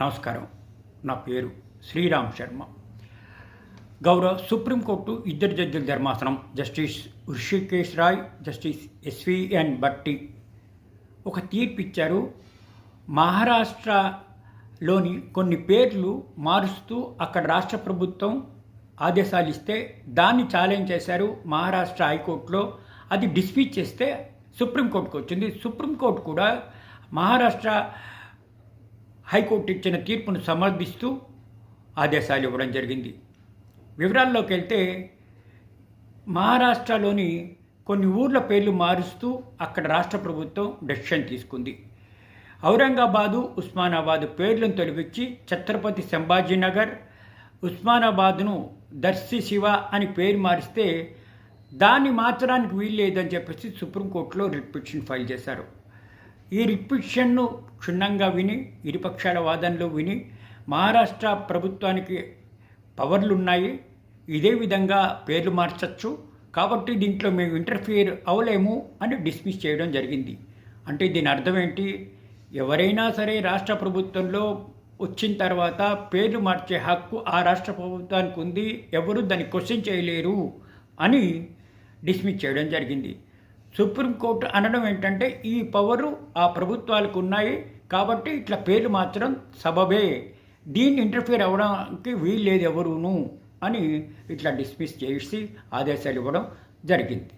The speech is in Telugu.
నమస్కారం. నా పేరు శ్రీరామ్ శర్మ. గౌరవ సుప్రీంకోర్టు ఇద్దరు జడ్జిల ధర్మాసనం justice Hrishikesh Roy justice SVN Bhatti. ఒక తీర్పు ఇచ్చారు. మహారాష్ట్రలోని కొన్ని పేర్లు మారుస్తూ అక్కడ రాష్ట్ర ప్రభుత్వం ఆదేశాలు ఇస్తే దాన్ని ఛాలెంజ్ చేశారు మహారాష్ట్ర హైకోర్టులో. అది డిస్మిస్ చేస్తే సుప్రీంకోర్టుకు వచ్చింది. సుప్రీంకోర్టు కూడా మహారాష్ట్ర హైకోర్టు ఇచ్చిన తీర్పును సమర్థిస్తూ ఆదేశాలు ఇవ్వడం జరిగింది. వివరాల్లోకి వెళ్తే మహారాష్ట్రలోని కొన్ని ఊర్ల పేర్లు మారుస్తూ అక్కడ రాష్ట్ర ప్రభుత్వం డెసిషన్ తీసుకుంది. ఔరంగాబాదు ఉస్మానాబాద్ పేర్లను తొలగించి ఛత్రపతి సంభాజీనగర్ ఉస్మానాబాద్ను దర్శి శివ అని పేరు మారిస్తే దాన్ని మార్చడానికి వీలు లేదని చెప్పేసి సుప్రీంకోర్టులో రిట్ పిటిషన్ ఫైల్ చేశారు. ఈ రిపిషన్ను క్షుణ్ణంగా విని ఇరుపక్షాల వాదనలు విని మహారాష్ట్ర ప్రభుత్వానికి పవర్లు ఉన్నాయి ఇదే విధంగా పేర్లు మార్చచ్చు. కాబట్టి దీంట్లో మేము ఇంటర్ఫియర్ అవ్వలేము అని డిస్మిస్ చేయడం జరిగింది. అంటే దీని అర్థం ఏంటి? ఎవరైనా సరే రాష్ట్ర ప్రభుత్వంలో వచ్చిన తర్వాత పేర్లు మార్చే హక్కు ఆ రాష్ట్ర ప్రభుత్వానికి ఉంది. ఎవరు దాన్ని క్వశ్చన్ చేయలేరు అని డిస్మిస్ చేయడం జరిగింది. సుప్రీంకోర్టు అనడం ఏంటంటే ఈ పవరు ఆ ప్రభుత్వాలకు ఉన్నాయి కాబట్టి ఇట్లా పేర్లు మాత్రం సబబే. దీన్ని ఇంటర్ఫియర్ అవ్వడానికి వీలు లేదు ఎవరును అని ఇట్లా డిస్మిస్ చేసి ఆదేశాలు ఇవ్వడం జరిగింది.